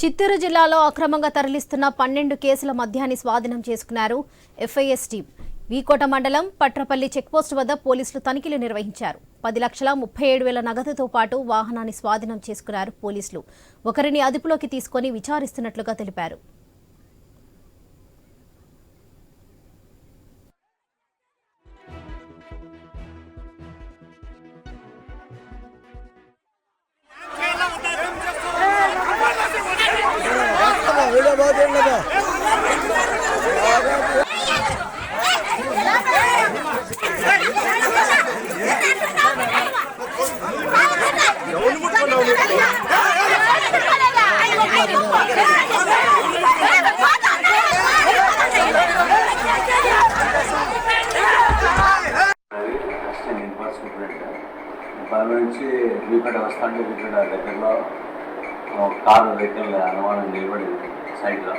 చిత్తూరు జిల్లాలో అక్రమంగా తరలిస్తున్న పన్నెండు కేసుల మద్యాన్ని స్వాధీనం చేసుకున్నారు ఎఫ్ఐఎస్ టీం. వీకోట మండలం పట్రపల్లి చెక్పోస్ట్ వద్ద పోలీసులు తనిఖీలు నిర్వహించారు. పది లక్షల ముప్పై ఏడు వేల నగదుతో పాటు వాహనాన్ని స్వాధీనం చేసుకున్నారు పోలీసులు. ఒకరిని అదుపులోకి తీసుకొని విచారిస్తున్నట్లుగా తెలిపారు. అది నుంచి వీపేట వస్తాంటే వీపేట దగ్గరలో కారు వెహికల్ అనుమానం నిలబడింది సైడ్లో